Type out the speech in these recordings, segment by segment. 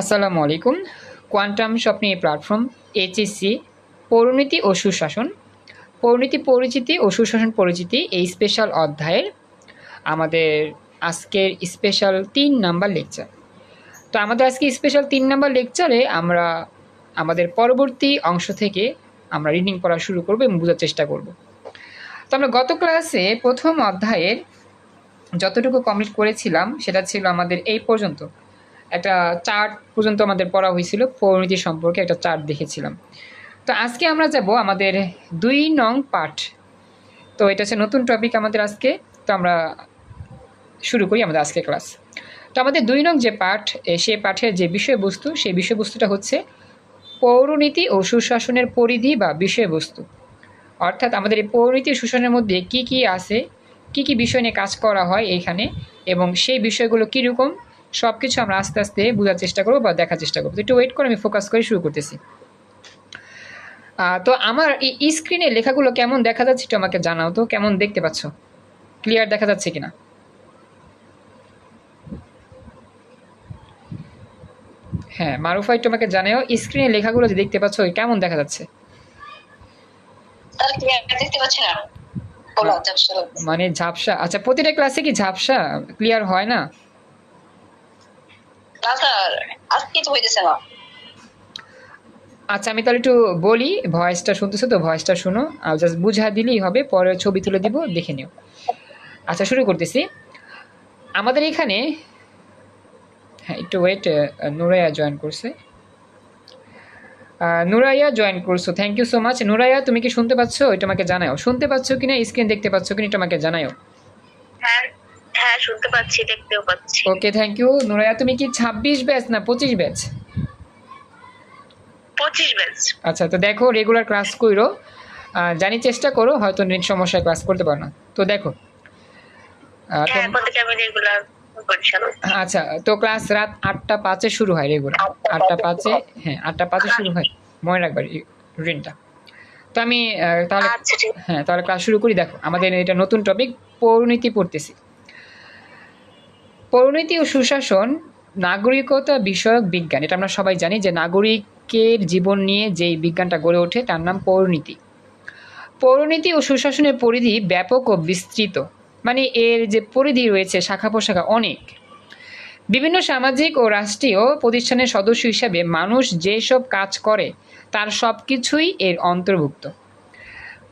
আসসালামু আলাইকুম। কোয়ান্টাম স্বপ্নে প্ল্যাটফর্ম এইচএসসি পৌরনীতি ও সুশাসন। পৌরনীতি পরিচিতি ও সুশাসন পরিচিতি এই স্পেশাল অধ্যায়ের আমাদের আজকের স্পেশাল তিন নাম্বার লেকচার। তো আমাদের আজকে স্পেশাল তিন নাম্বার লেকচারে আমরা আমাদের পরবর্তী অংশ থেকে আমরা রিডিং পড়া শুরু করব এবং বোঝার চেষ্টা করব। তো আমরা গত ক্লাসে প্রথম অধ্যায়ের যতটুকু কমপ্লিট করেছিলাম, সেটা ছিল আমাদের এই পর্যন্ত। একটা চার্ট পর্যন্ত আমাদের পড়া হয়েছিল, পরিণতি সম্পর্কে একটা চার্ট দেখেছিলাম। তো আজকে আমরা যাব আমাদের দুই নং পাঠ। তো এটা হচ্ছে নতুন টপিক আমাদের আজকে, তো আমরা শুরু করি আমাদের আজকে ক্লাস তো আমাদের দুই নং যে পাঠ সে পাঠের যে বিষয়বস্তু, সেই বিষয়বস্তুটা হচ্ছে পৌরনীতি ও সুশাসনের পরিধি বা বিষয়বস্তু। অর্থাৎ আমাদের এই পৌরনীতি সুশাসনের মধ্যে কি কি আছে, কি কি বিষয় নিয়ে কাজ করা হয় এইখানে এবং সেই বিষয়গুলো কীরকম সব কিছু আমরা আস্তে আস্তে বোঝার চেষ্টা করব বা দেখার চেষ্টা করব। তো একটু ওয়েট করে আমি ফোকাস করে শুরু করতেছি। তো আমার এই স্ক্রিনে লেখাগুলো কেমন দেখা যাচ্ছে একটু আমাকে জানাও তো কেমন দেখতে পাচ্ছ? ক্লিয়ার দেখা যাচ্ছে কিনা? হ্যাঁ মারুফা একটু আমাকে জানাও স্ক্রিনে লেখাগুলো যে দেখতে পাচ্ছ কেমন দেখা যাচ্ছে? লাগছে। মানে ঝাপসা আচ্ছা প্রতিটা ক্লাসে কি ঝাপসা? ক্লিয়ার হয় না? আচ্ছা আমি তাহলে একটু বলি, ভয়েসটা শুনতেছো তো? ভয়েসটা শুনো। আর জাস্ট বুঝা দিলেই হবে, পরে ছবি তুলে দিব, দেখে নিও। আচ্ছা শুরু করতেছি। আমাদের এখানে হ্যাঁ একটু ওয়েট নুরাইয়া জয়েন করছে। নুরাইয়া জয়েন করছ thank you so much Nuraiya, তুমি কি শুনতে পাচ্ছ? এটা আমাকে জানাও শুনতে পাচ্ছ কিনা? স্ক্রিন দেখতে পাচ্ছ কিনা? এটা আমাকে জানাও হ্যাঁ শুনতে পাচ্ছি দেখতেও পাচ্ছি। ওকে থ্যাংক ইউ তুমি কি ছাব্বিশ ব্যাচ না পঁচিশ ব্যাচ পঁচিশ ব্যাচ আচ্ছা তো দেখো রেগুলার ক্লাস আহ, জানি চেষ্টা করো হয়তো নেট সমস্যায় ক্লাস করতে পারো না। তো দেখো হ্যাঁ আচ্ছা তো ক্লাস রাত আটটা পাঁচে শুরু হয় রেগুলার আটটা পাঁচে হ্যাঁ। আটটা পাঁচে শুরু হয়। মনে রাখবার রুটিনটা তো আমি তাহলে আচ্ছা হ্যাঁ তাহলে ক্লাস শুরু করি। দেখো আমাদের এটা নতুন টপিক পৌরনীতি পড়তেছি। পৌরনীতি ও সুশাসন নাগরিকতা বিষয়ক বিজ্ঞান। এটা আমরা সবাই জানি যে নাগরিকের জীবন নিয়ে যেই বিজ্ঞানটা গড়ে ওঠে, তার নাম পৌরনীতি পৌরনীতি ও সুশাসনের পরিধি ব্যাপক ও বিস্তৃত। মানে এর যে পরিধি রয়েছে শাখা প্রশাখা অনেক। বিভিন্ন সামাজিক ও রাষ্ট্রীয় প্রতিষ্ঠানের সদস্য হিসাবে মানুষ যেসব কাজ করে, তার সব কিছুই এর অন্তর্ভুক্ত।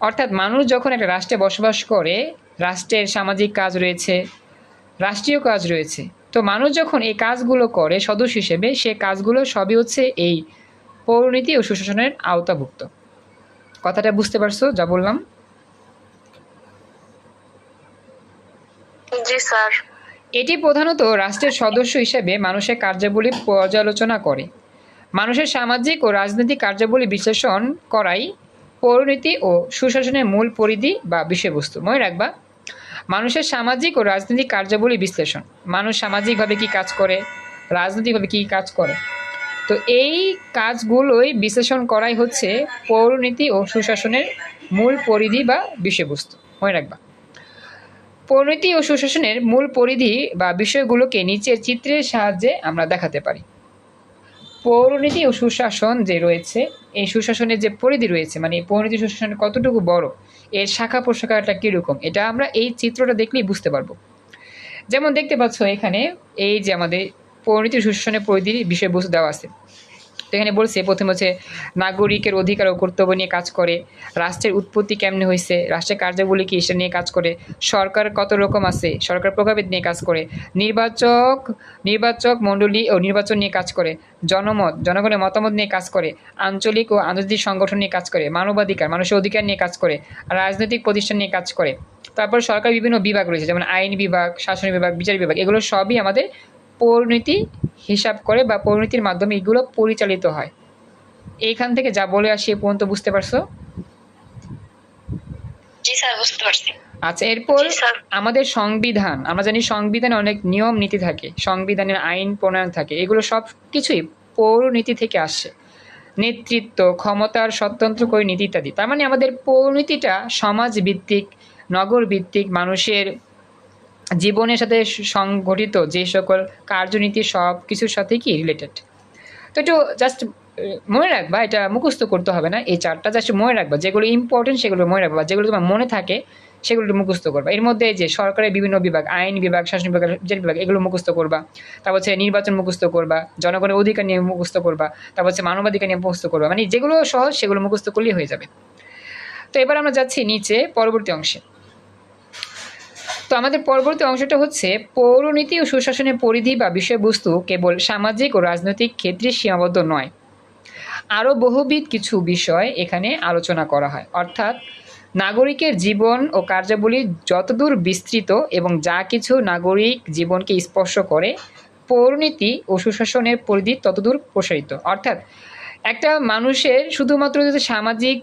অর্থাৎ মানুষ যখন একটা রাষ্ট্রে বসবাস করে, রাষ্ট্রের সামাজিক কাজ রয়েছে রাষ্ট্রীয় কাজ রয়েছে। তো মানুষ যখন এই কাজগুলো করে সদস্য হিসেবে সে কাজগুলো সবই হচ্ছে এই পৌরনীতি ও সুশাসনের আওতাভুক্ত। কথাটা বুঝতে পারছ? যা বললাম। জি স্যার। এটি প্রধানত রাষ্ট্রের সদস্য হিসেবে মানুষের কার্যাবলী পর্যালোচনা করে। মানুষের সামাজিক ও রাজনৈতিক কার্যাবলী বিশ্লেষণ করাই পৌরনীতি ও সুশাসনের মূল পরিধি বা বিষয়বস্তু। মনে রাখবা মানুষের সামাজিক ও রাজনৈতিক কার্যাবলী বিশ্লেষণ। মানুষ সামাজিকভাবে কি কাজ করে? রাজনৈতিকভাবে কি কাজ করে? তো এই কাজগুলোই বিশ্লেষণ করাই হচ্ছে পৌরনীতি ও সুশাসনের মূল পরিধি বা বিষয়বস্তু। মনে রাখবা। পরিণতি ও সুশাসনের মূল পরিধি বা বিষয়গুলোকে নিচের চিত্রের সাহায্যে আমরা দেখাতে পারি। পৌরনীতি ও সুশাসন যে রয়েছে, এই সুশাসনের যে পরিধি রয়েছে মানে পৌরনীতি সুশাসনের কতটুকু বড় এর শাখা প্রশাখাটা কীরকম? এটা আমরা এই চিত্রটা দেখলেই বুঝতে পারব। যেমন দেখতে পাচ্ছ এখানে এই যে আমাদের পরিণতি শোষণের পরিধির বিষয়বস্তু দেওয়া আছে। তো এখানে বলছে, প্রথম হচ্ছে নাগরিকের অধিকার ও কর্তব্য নিয়ে কাজ করে। রাষ্ট্রের উৎপত্তি কেমনে হয়েছে রাষ্ট্রের কার্যাবলী কি সেটা নিয়ে কাজ করে? সরকার কত রকম আছে? সরকার প্রভাবিত নিয়ে কাজ করে। নির্বাচক নির্বাচক মণ্ডলী ও নির্বাচন নিয়ে কাজ করে। জনমত, জনগণের মতামত নিয়ে কাজ করে। আঞ্চলিক ও আন্তর্জাতিক সংগঠন নিয়ে কাজ করে। মানবাধিকার, মানুষের অধিকার নিয়ে কাজ করে। রাজনৈতিক প্রতিষ্ঠান নিয়ে কাজ করে। তারপর সরকার বিভিন্ন বিভাগ রয়েছে, যেমন আইন বিভাগ, শাসন বিভাগ, বিচার বিভাগ, এগুলো সবই আমাদের পরিণতি হিসাব করে বা পরিণতির মাধ্যমে এগুলো পরিচালিত হয়। এইখান থেকে যা বলে আসি এ পর্যন্ত বুঝতে পারছ? আচ্ছা এরপর আমাদের সংবিধান আমরা জানি সংবিধানে অনেক নিয়ম নীতি থাকে সংবিধানের আইন প্রণয়ন থাকে এগুলো সব কিছুই পৌরনীতি থেকে আসে। নেতৃত্ব ক্ষমতার স্বতন্ত্র করে নীতি ইত্যাদি। তার মানে আমাদের পৌরনীতিটা সমাজ ভিত্তিক নগর ভিত্তিক মানুষের জীবনের সাথে সংগঠিত যে সকল কার্যনীতি সব কিছুর সাথে কি রিলেটেড তো একটু জাস্ট মনে রাখবা, এটা মুখস্থ করতে হবে না, এই চারটা জাস্ট মনে রাখবা, যেগুলো ইম্পর্টেন্ট সেগুলো মনে রাখবা, যেগুলো তোমার মনে থাকে সেগুলো মুখস্থ করবা। এর মধ্যে যে সরকারের বিভিন্ন বিভাগ, আইন বিভাগ, শাসন বিভাগ যে বিভাগ, এগুলো মুখস্থ করবা। তারপর হচ্ছে নির্বাচন মুখস্থ করবা, জনগণের অধিকার নিয়ে মুখস্থ করবা, তারপর হচ্ছে মানবাধিকার নিয়ে মুখস্থ করবা মানে যেগুলো সহজ সেগুলো মুখস্থ করলেই হয়ে যাবে। তো এবার আমরা যাচ্ছি নিচে পরবর্তী অংশে। তো আমাদের পরবর্তী অংশটা হচ্ছে, পৌরনীতি ও সুশাসনের পরিধি বা বিষয়বস্তু কেবল সামাজিক ও রাজনৈতিক ক্ষেত্রে সীমাবদ্ধ নয়। আরও বহুবিধ কিছু বিষয় এখানে আলোচনা করা হয়। অর্থাৎ, নাগরিকের জীবন ও কার্যাবলী যতদূর বিস্তৃত এবং যা কিছু নাগরিক জীবনকে স্পর্শ করে, পৌরনীতি ও সুশাসনের পরিধি ততদূর প্রসারিত। অর্থাৎ, একটা মানুষের শুধুমাত্র যদি সামাজিক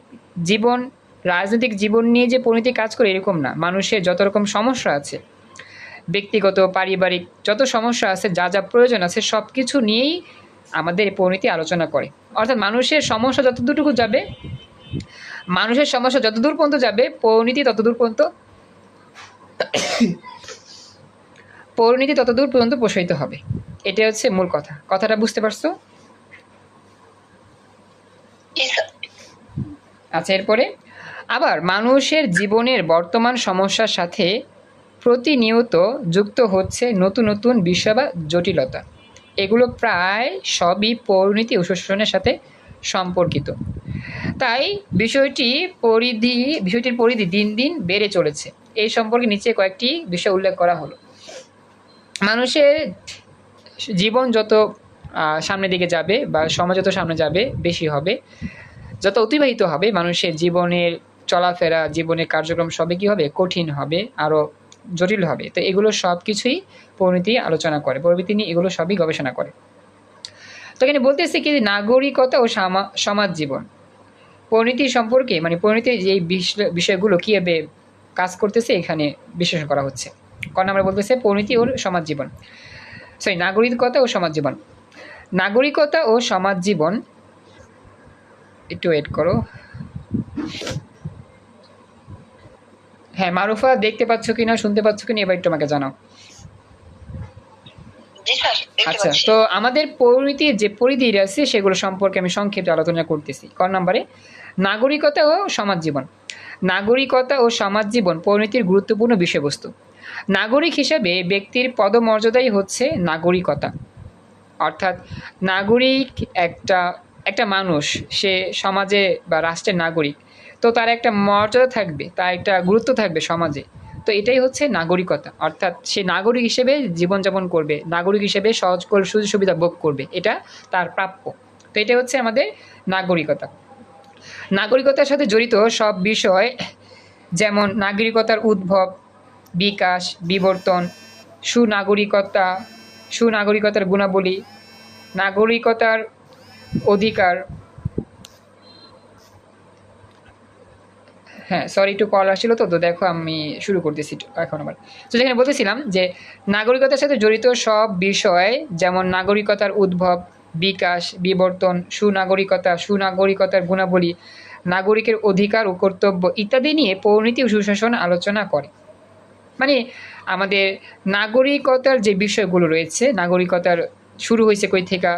জীবন রাজনৈতিক জীবন নিয়ে যে পরিণতি কাজ করে এরকম না। মানুষের যত রকম সমস্যা আছে ব্যক্তিগত পারিবারিক যত সমস্যা আছে যা যা প্রয়োজন আছে সব কিছু নিয়েই আমাদের এই পরিণতি আলোচনা করে। অর্থাৎ মানুষের সমস্যা যতদূরটুকু যাবে মানুষের সমস্যা যতদূর পর্যন্ত যাবে পরিণতি ততদূর পর্যন্ত পরিণতি ততদূর পর্যন্ত প্রসারিত হবে। এটা হচ্ছে মূল কথা। কথাটা বুঝতে পারছ? আচ্ছা এরপরে আবার মানুষের জীবনের বর্তমান সমস্যার সাথে প্রতিনিয়ত যুক্ত হচ্ছে নতুন নতুন বিষয় বা জটিলতা। এগুলো প্রায় সবই পরিণতি শোষণের সাথে সম্পর্কিত। তাই বিষয়টি পরিধি, বিষয়টির পরিধি দিন দিন বেড়ে চলেছে। এই সম্পর্কে নিচে কয়েকটি বিষয় উল্লেখ করা হলো। মানুষের জীবন যত সামনের দিকে যাবে বা সমাজ যত সামনে যাবে, বেশি হবে। যত অতিবাহিত হবে মানুষের জীবনের চলাফেরা, জীবনের কার্যক্রম সবই কী হবে? কঠিন হবে আরও জটিল হবে। তো এগুলো সব কিছুই পরিণতি আলোচনা করে, পরিণতি নিয়ে এগুলো সবই গবেষণা করে। তো এখানে বলতেছে কি, নাগরিকতা ও সমাজ জীবন। পরিণতি সম্পর্কে মানে পরিণতির যে বিষ- বিষয়গুলো কীভাবে কাজ করতেছে, এখানে বিশ্লেষণ করা হচ্ছে। কারণ আমরা বলতেছে, পরিণতি ও সমাজ জীবন। সরি, নাগরিকতা ও সমাজ জীবন। নাগরিকতা ও সমাজ জীবন, একটু ওয়েট করো। হ্যাঁ মারুফা দেখতে পাচ্ছ কি না শুনতে পাচ্ছ কি না এবার একটু আমাকে জানাও। আচ্ছা তো আমাদের পরিণতির যে পরিধি আছে সেগুলো সম্পর্কে আমি সংক্ষেপে আলোচনা করতেছি। ক নম্বরে? নাগরিকতা ও সমাজ জীবন নাগরিকতা ও সমাজ জীবন পরিণতির গুরুত্বপূর্ণ বিষয়বস্তু। নাগরিক হিসেবে ব্যক্তির পদমর্যাদাই হচ্ছে নাগরিকতা। অর্থাৎ নাগরিক একটা একটা মানুষ সে সমাজে বা রাষ্ট্রের নাগরিক তো তার একটা মর্যাদা থাকবে, তার একটা গুরুত্ব থাকবে সমাজে। তো এটাই হচ্ছে নাগরিকতা। অর্থাৎ সে নাগরিক হিসেবে জীবনযাপন করবে, নাগরিক হিসেবে সহজ করে সুযোগ সুবিধা ভোগ করবে। এটা তার প্রাপ্য। তো এটা হচ্ছে আমাদের নাগরিকতা। নাগরিকতার সাথে জড়িত সব বিষয় যেমন নাগরিকতার উদ্ভব, বিকাশ, বিবর্তন, সুনাগরিকতা, সুনাগরিকতার গুণাবলী, নাগরিকতার অধিকার হ্যাঁ সরি একটু কল আসছিল তো তো দেখো আমি শুরু করতেছি এখন আবার। তো যেখানে বলতেছিলাম যে, নাগরিকতার সাথে জড়িত সব বিষয়, যেমন নাগরিকতার উদ্ভব, বিকাশ, বিবর্তন, সুনাগরিকতা, সুনাগরিকতার গুণাবলী, নাগরিকের অধিকার ও কর্তব্য ইত্যাদি নিয়ে পরিণতি ও সুশাসন আলোচনা করে। মানে আমাদের নাগরিকতার যে বিষয়গুলো রয়েছে, নাগরিকতার শুরু হয়েছে কই থেকে,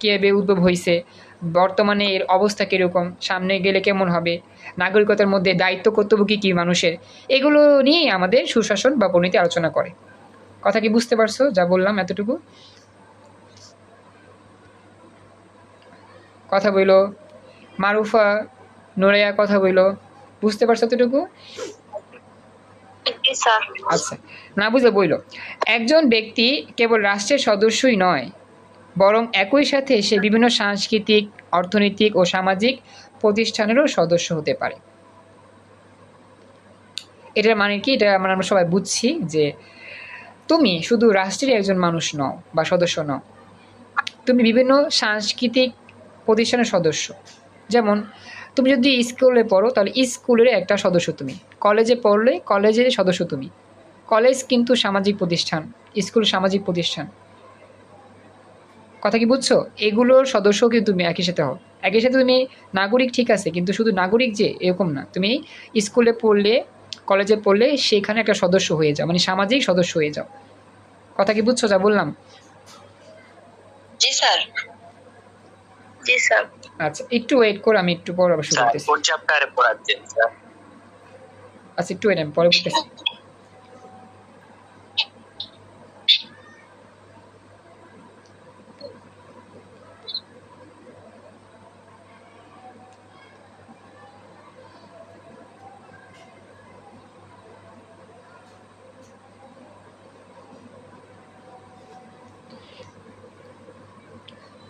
কীভাবে উদ্ভব হয়েছে বর্তমানে এর অবস্থা কীরকম? সামনে গেলে কেমন হবে? নাগরিকতার মধ্যে দায়িত্ব কর্তব্য কী কী মানুষের? এগুলো নিয়েই আমাদের সুশাসন বা পরিণতি আলোচনা করে। কথা কি বুঝতে পারছ? যা বললাম এতটুকু। কথা বইলো। মারুফা নোরেয়া কথা বইলো। বুঝতে পারছ এতটুকু? আচ্ছা। না বুঝলে বইল। একজন ব্যক্তি কেবল রাষ্ট্রের সদস্যই নয় বরং একই সাথে সে বিভিন্ন সাংস্কৃতিক, অর্থনৈতিক ও সামাজিক প্রতিষ্ঠানেরও সদস্য হতে পারে। এটার মানে কি? এটা আমরা আমরা সবাই বুঝছি যে তুমি শুধু রাষ্ট্রের একজন মানুষ নও বা সদস্য নও। তুমি বিভিন্ন সাংস্কৃতিক প্রতিষ্ঠানের সদস্য। যেমন তুমি যদি স্কুলে পড়ো, তাহলে স্কুলের একটা সদস্য তুমি। কলেজে পড়লে কলেজের সদস্য তুমি। কলেজ কিন্তু সামাজিক প্রতিষ্ঠান, স্কুল সামাজিক প্রতিষ্ঠান। কথা কি বুঝছ? এগুলোর সদস্য কিন্তু তুমি একই সাথে হও। একই সাথে তুমি নাগরিক ঠিক আছে কিন্তু শুধু নাগরিক যে এরকম না। তুমি স্কুলে পড়লে কলেজে পড়লে সেখানে একটা সদস্য হয়ে যাও মানে সামাজিক সদস্য হয়ে যাও। কথা কি বুঝছ? যা বললাম। জি স্যার। জি স্যার। আচ্ছা একটু ওয়েট করে আমি একটু পর আবার শুরু করতেছি। আচ্ছা একটু ওয়েট আমি পরে বলতেছি।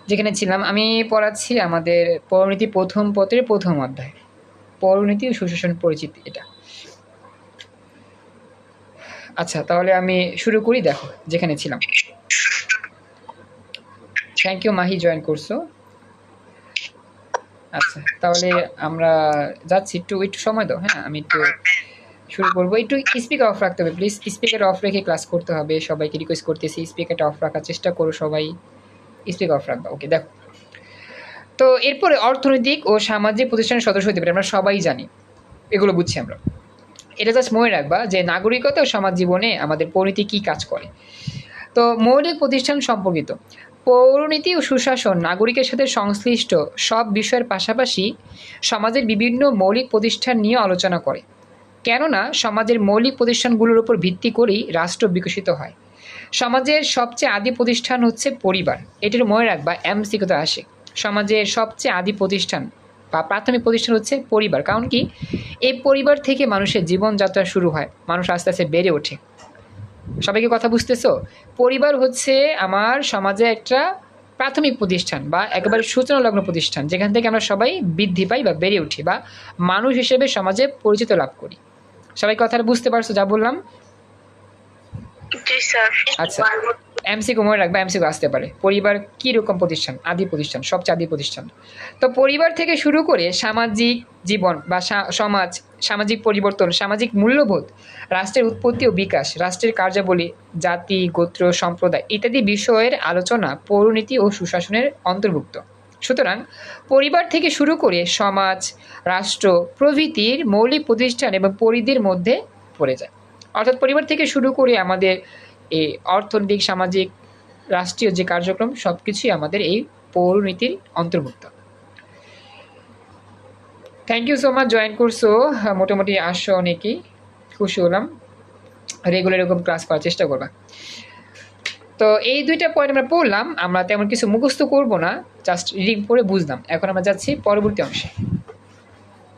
যেখানে ছিলাম, আমি পড়াচ্ছি আমাদের পরিণতি প্রথম পত্রের প্রথম অধ্যায়। পরিণতি ও সুশাসন পরিচিতি এটা। আচ্ছা তাহলে আমি শুরু করি, দেখো, যেখানে ছিলাম। থ্যাংক ইউ মাহি জয়েন করছ। আচ্ছা তাহলে আমরা যাচ্ছি, একটু একটু সময় দাও হ্যাঁ আমি একটু শুরু করব। একটু স্পিকার অফ রাখতে হবে প্লিজ স্পিকার অফ রেখে ক্লাস করতে হবে। সবাইকে রিকোয়েস্ট করতেছি স্পিকারটা অফ রাখার চেষ্টা করো সবাই। স্পিকার অফ রাখবা ওকে দেখো। তো এরপরে অর্থনৈতিক ও সামাজিক প্রতিষ্ঠানের সদস্য হতে পারে, আমরা সবাই জানি, এগুলো বুঝছি আমরা। এটা জাস্ট মনে রাখবা যে নাগরিকতা ও সমাজ জীবনে আমাদের পরিণতি কী কাজ করে। তো মৌলিক প্রতিষ্ঠান সম্পর্কিত, পৌরনীতি ও সুশাসন নাগরিকের সাথে সংশ্লিষ্ট সব বিষয়ের পাশাপাশি সমাজের বিভিন্ন মৌলিক প্রতিষ্ঠান নিয়ে আলোচনা করে। কেননা সমাজের মৌলিক প্রতিষ্ঠানগুলোর উপর ভিত্তি করেই রাষ্ট্র বিকশিত হয়। সমাজের সবচেয়ে আদি প্রতিষ্ঠান হচ্ছে পরিবার। এটির মনে রাখবা এমসিকিউতে আসে। সমাজের সবচেয়ে আদি প্রতিষ্ঠান বা প্রাথমিক প্রতিষ্ঠান হচ্ছে পরিবার। কারণ কি? এই পরিবার থেকে মানুষের জীবনযাত্রা শুরু হয়। মানুষ আস্তে আস্তে বেড়ে ওঠে। সবাইকে কথা বুঝতেছো? পরিবার হচ্ছে আমার সমাজে একটা প্রাথমিক প্রতিষ্ঠান বা একেবারে সূচনা লগ্ন প্রতিষ্ঠান, যেখান থেকে আমরা সবাই বৃদ্ধি পাই বা বেড়ে উঠি বা মানুষ হিসেবে সমাজে পরিচিত লাভ করি। সবাই কথাটা বুঝতে পারছ যা বললাম? আচ্ছা। এমসিকিউ মনে রাখবে এমসিকিউ আসতে পারে। পরিবার কী রকম প্রতিষ্ঠান? আদি প্রতিষ্ঠান সবচেয়ে আদি প্রতিষ্ঠান। তো পরিবার থেকে শুরু করে সামাজিক জীবন বা সমাজ সামাজিক পরিবর্তন সামাজিক মূল্যবোধ রাষ্ট্রের উৎপত্তি ও বিকাশ রাষ্ট্রের কার্যাবলী জাতি গোত্র সম্প্রদায় ইত্যাদি বিষয়ের আলোচনা পৌরনীতি ও সুশাসনের অন্তর্ভুক্ত। সুতরাং পরিবার থেকে শুরু করে সমাজ রাষ্ট্র প্রভৃতির মৌলিক প্রতিষ্ঠান এবং পরিধির মধ্যে পড়ে যায়। অর্থাৎ পরিবার থেকে শুরু করে আমাদের এই অর্থনৈতিক সামাজিক রাষ্ট্রীয় যে কার্যক্রম সব কিছুই আমাদের এই পৌরনীতির অন্তর্ভুক্ত। Thank you so much join করছ। হ্যাঁ, মোটামুটি আসছো অনেকেই। খুশি হলাম। রেগুলার এরকম ক্লাস করার চেষ্টা করবা। তো এই দুইটা পয়েন্ট আমরা পড়লাম। আমরা তেমন কিছু মুখস্থ করব না। জাস্ট রিডিং পড়ে বুঝলাম। এখন আমরা যাচ্ছি পরবর্তী অংশে।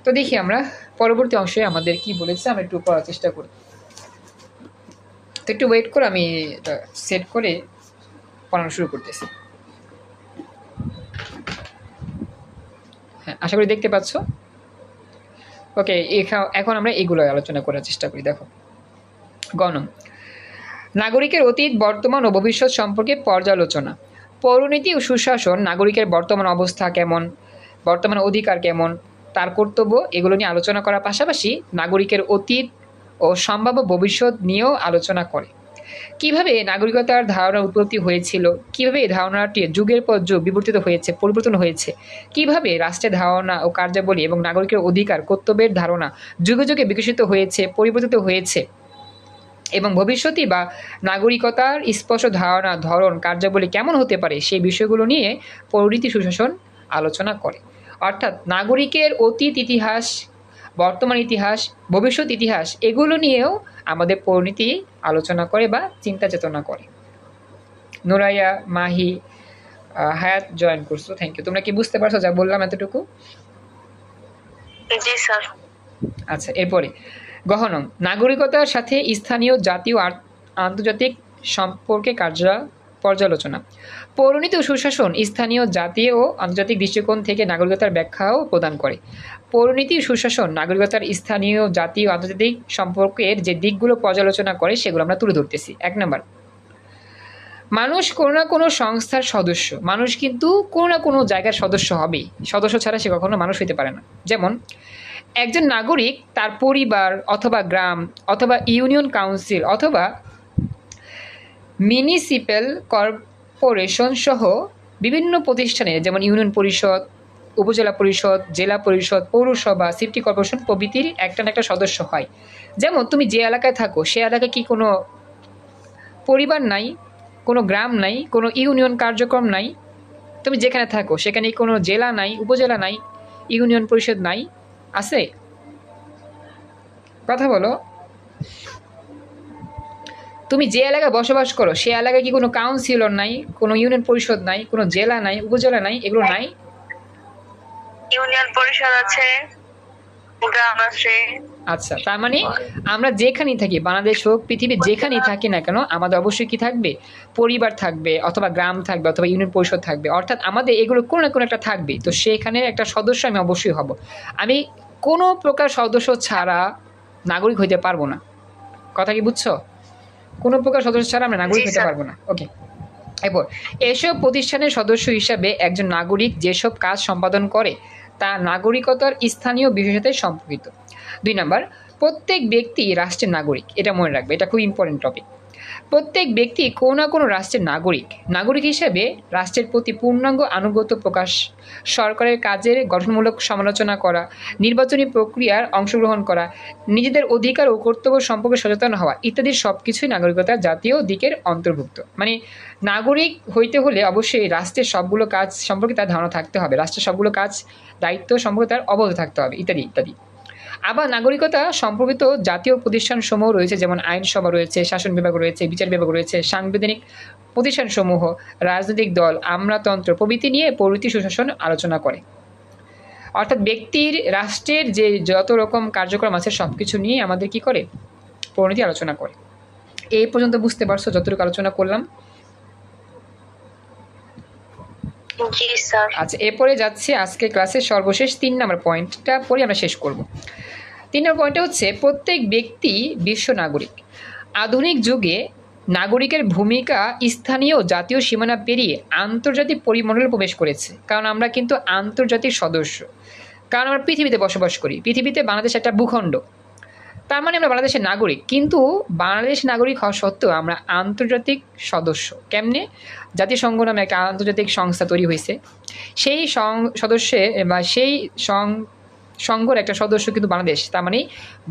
তো দেখি আমরা পরবর্তী অংশে আমাদের কি বলেছে আমরা একটু পড়ার চেষ্টা করি। তো একটু ওয়েট করে আমি এটা সেট করে পড়ানো শুরু করতেছি। হ্যাঁ আশা করি দেখতে পাচ্ছ? ওকে এখন আমরা এগুলো আলোচনা করার চেষ্টা করি, দেখো। গণ নাগরিকের অতীত, বর্তমান ও ভবিষ্যৎ সম্পর্কে পর্যালোচনা। পৌরনীতি ও সুশাসন নাগরিকের বর্তমান অবস্থা কেমন? বর্তমান অধিকার কেমন? তার কর্তব্য এগুলো নিয়ে আলোচনা করার পাশাপাশি নাগরিকের অতীত ও সম্ভাব্য ভবিষ্যৎ নিয়েও আলোচনা করে। কীভাবে নাগরিকতার ধারণা উৎপত্তি হয়েছিল, কীভাবে এই ধারণাটি যুগের পর যুগ বিবর্তিত হয়েছে, পরিবর্তন হয়েছে, কীভাবে রাষ্ট্রের ধারণা ও কার্যাবলী এবং নাগরিকের অধিকার, কর্তব্যের ধারণা যুগে যুগে বিকশিত হয়েছে, পরিবর্তিত হয়েছে এবং ভবিষ্যতে বা নাগরিকতার স্পষ্ট ধারণা, ধরন, কার্যাবলী কেমন হতে পারে সেই বিষয়গুলো নিয়ে পরিণতি সুশাসন আলোচনা করে। অর্থাৎ নাগরিকের অতীত ইতিহাস বর্তমান ইতিহাস ভবিষ্যৎ ইতিহাস এগুলো নিয়েও আমাদের পরিণতি আলোচনা করে বা চিন্তা চেতনা করে। নুরাইয়া মাহি হায়াত জয়েন করছ। থ্যাংক ইউ তোমরা কি বুঝতে পারছ যা বললাম এতটুকু? জি স্যার। আচ্ছা এরপরে। গহনম নাগরিকতার সাথে স্থানীয় জাতীয় আন্তর্জাতিক সম্পর্কে কার্য পর্যালোচনা। পৌরনীতি ও সুশাসন স্থানীয় জাতীয় ও আন্তর্জাতিক দৃষ্টিকোণ থেকে নাগরিকতার ব্যাখ্যাও প্রদান করে। পৌরনীতি সুশাসন নাগরিকতার স্থানীয় জাতীয় আন্তর্জাতিক সম্পর্কের যে দিকগুলো পর্যালোচনা করে, সেগুলো আমরা তুলে ধরতেছি। এক নম্বর। মানুষ কোনো না কোনো সংস্থার সদস্য। মানুষ কিন্তু কোনো না কোনো জায়গার সদস্য হবেই। সদস্য ছাড়া সে কখনো মানুষ হতে পারে না। যেমন, একজন নাগরিক তার পরিবার অথবা গ্রাম অথবা ইউনিয়ন কাউন্সিল অথবা মিউনিসিপ্যাল কর্পোরেশন সহ বিভিন্ন প্রতিষ্ঠানে, যেমন ইউনিয়ন পরিষদ, উপজেলা পরিষদ, জেলা পরিষদ, পৌরসভা, সিটি কর্পোরেশন প্রভৃতির একটা না একটা সদস্য হয়। যেমন, তুমি যে এলাকায় থাকো, সে এলাকায় কি কোনো পরিবার নাই, কোনো গ্রাম নাই, কোনো ইউনিয়ন কার্যক্রম নাই? তুমি যেখানে থাকো, সেখানে কোনো জেলা নাই, উপজেলা নাই, ইউনিয়ন পরিষদ নাই? আছে? কথা বলো। তুমি যে এলাকায় বসবাস করো সে এলাকায় কি কোনো কাউন্সিলর নাই কোনো ইউনিয়ন পরিষদ নাই কোনো জেলা নাই উপজেলা নাই এগুলো নাই? ইউনিয়ন পরিষদ আছে গ্রাম আছে। আচ্ছা তার মানে আমরা যেখানেই থাকি বাংলাদেশ হোক পৃথিবীর যেখানেই থাকি না কেন আমাদের অবশ্যই কি থাকবে? পরিবার থাকবে অথবা গ্রাম থাকবে অথবা ইউনিয়ন পরিষদ থাকবে। অর্থাৎ আমাদের এগুলো কোনো না কোনো একটা থাকবে তো সেখানে একটা সদস্য আমি অবশ্যই হব। আমি কোনো প্রকার সদস্য ছাড়া নাগরিক হইতে পারব না। কথা কি বুঝছ? কোনো প্রকার সদস্য ছাড়া আমরা নাগরিক হতে পারব না। ওকে এরপর এসব প্রতিষ্ঠানের সদস্য হিসাবে একজন নাগরিক যেসব কাজ সম্পাদন করে তা নাগরিকতার স্থানীয় বিষয়ের সাথে সম্পর্কিত। দুই নাম্বার প্রত্যেক ব্যক্তি রাষ্ট্রের নাগরিক এটা মনে রাখবে এটা খুব ইম্পর্টেন্ট টপিক প্রত্যেক ব্যক্তি কোনো না কোনো রাষ্ট্রের নাগরিক। নাগরিক হিসেবে রাষ্ট্রের প্রতি পূর্ণাঙ্গ আনুগত্য প্রকাশ, সরকারের কাজের গঠনমূলক সমালোচনা করা, নির্বাচনী প্রক্রিয়ার অংশগ্রহণ করা, নিজেদের অধিকার ও কর্তব্য সম্পর্কে সচেতন হওয়া ইত্যাদি সব কিছুই নাগরিকতার জাতীয় দিকের অন্তর্ভুক্ত। মানে নাগরিক হইতে হলে অবশ্যই রাষ্ট্রের সবগুলো কাজ সম্পর্কে তার ধারণা থাকতে হবে, রাষ্ট্রের সবগুলো কাজ দায়িত্ব সম্পর্কে তার অবগত থাকতে হবে, ইত্যাদি ইত্যাদি। আবার নাগরিকতা সম্পর্কিত জাতীয় প্রতিষ্ঠানসমূহ রয়েছে যেমন আইনসভা রয়েছে শাসন বিভাগ রয়েছে বিচার বিভাগ রয়েছে সাংবিধানিক প্রতিষ্ঠানসমূহ রাজনৈতিক দল আমলাতন্ত্র প্রভৃতি নিয়ে প্রভৃতি সুশাসন আলোচনা করে। অর্থাৎ ব্যক্তির রাষ্ট্রের যে যত রকম কার্যক্রম আছে সব কিছু নিয়ে আমাদের কি করে? পরিণতি আলোচনা করে। এই পর্যন্ত বুঝতে পারছ যতটুকু আলোচনা করলাম? আচ্ছা এরপরে যাচ্ছি আজকে ক্লাসের সর্বশেষ তিন নম্বর পয়েন্টটা পরে আমরা শেষ করব। তিন নম্বর পয়েন্টটা হচ্ছে প্রত্যেক ব্যক্তি বিশ্ব নাগরিক। আধুনিক যুগে নাগরিকের ভূমিকা স্থানীয় জাতীয় সীমানা পেরিয়ে আন্তর্জাতিক পরিমণ্ডলে প্রবেশ করেছে। কারণ আমরা কিন্তু আন্তর্জাতিক সদস্য। কারণ আমরা পৃথিবীতে বসবাস করি। পৃথিবীতে বাংলাদেশ একটা ভূখণ্ড। তার মানে আমরা বাংলাদেশের নাগরিক। কিন্তু বাংলাদেশ নাগরিক হওয়া সত্ত্বেও আমরা আন্তর্জাতিক সদস্য। কেমনে? জাতিসংঘ নামে একটা আন্তর্জাতিক সংস্থা তৈরি হয়েছে। সেই সদস্যে বা সেই সং সংঘর একটা সদস্য কিন্তু বাংলাদেশ। তার মানে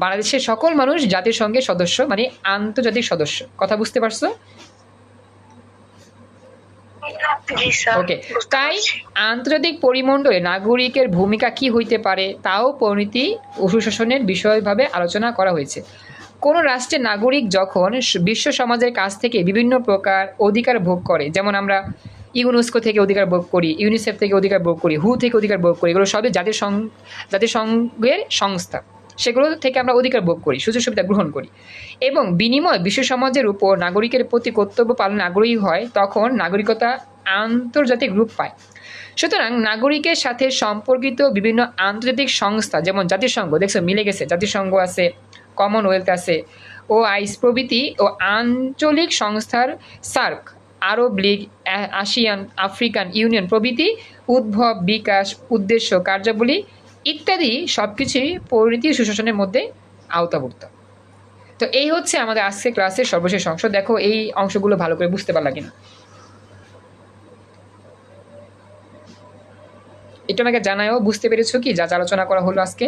বাংলাদেশের সকল মানুষ জাতিসংঘের সদস্য মানে আন্তর্জাতিক সদস্য। কথা বুঝতে পারছ? ওকে তাই আন্তর্জাতিক পরিমণ্ডলে নাগরিকের ভূমিকা কি হইতে পারে, তাও পরিণতি ও সুশাসনের বিষয়ভাবে আলোচনা করা হয়েছে। কোনো রাষ্ট্রের নাগরিক যখন বিশ্ব সমাজের কাছ থেকে বিভিন্ন প্রকার অধিকার ভোগ করে, যেমন আমরা ইউনেস্কো থেকে অধিকার ভোগ করি, ইউনিসেফ থেকে অধিকার ভোগ করি, হু থেকে অধিকার ভোগ করি, এগুলো সবই জাতির সং জাতিসংঘের সংস্থা। সেগুলো থেকে আমরা অধিকার ভোগ করি, সুযোগ সুবিধা গ্রহণ করি। এবং বিনিময় বিশ্ব সমাজের উপর নাগরিকের প্রতি কর্তব্য পালন আগ্রহী হয়, তখন নাগরিকতা আন্তর্জাতিক রূপ পায়। সুতরাং নাগরিকের সাথে সম্পর্কিত বিভিন্ন আন্তর্জাতিক সংস্থা, যেমন জাতিসংঘ, দেখছ, মিলে গেছে, জাতিসংঘ আছে কমনওয়েলথ আছে, ও আইস প্রভৃতি ও আঞ্চলিক সংস্থার SAARC Arab League ASEAN, African Union প্রভৃতি উদ্ভব, বিকাশ, উদ্দেশ্য, কার্যাবলী ইত্যাদি সব কিছুই পরিণতি সুশাসনের মধ্যে আওতাভুক্ত। তো এই হচ্ছে আমাদের আজকে ক্লাসের সর্বশেষ অংশ। দেখো এই অংশগুলো ভালো করে বুঝতে পারলা কিনা। এটা আমাকে জানায়ও, বুঝতে পেরেছ কি? যা আলোচনা করা হলো আজকে।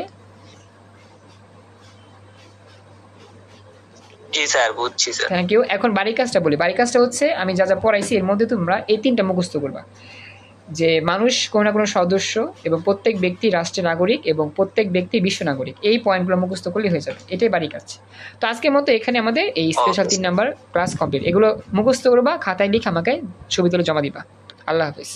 জি স্যার বুঝছি স্যার। থ্যাংক ইউ এখন বাড়ির কাজটা বলি। বাড়ির কাজটা হচ্ছে আমি যা যা পড়াইছি এর মধ্যে তোমরা এই তিনটা মুখস্থ করবা। যে মানুষ কোনো না কোনো সদস্য এবং প্রত্যেক ব্যক্তি রাষ্ট্রের নাগরিক এবং প্রত্যেক ব্যক্তি বিশ্ব নাগরিক। এই পয়েন্টগুলো মুখস্থ করলে হয়ে যাবে। এটাই বাড়ির কাজ। তো আজকের মতো এখানে আমাদের এই স্পেশাল তিন নাম্বার ক্লাস কমপ্লিট এগুলো মুখস্থ করবা খাতায় লিখে আমাকে ছবি তুলে জমা দিবা। আল্লাহ হাফিজ।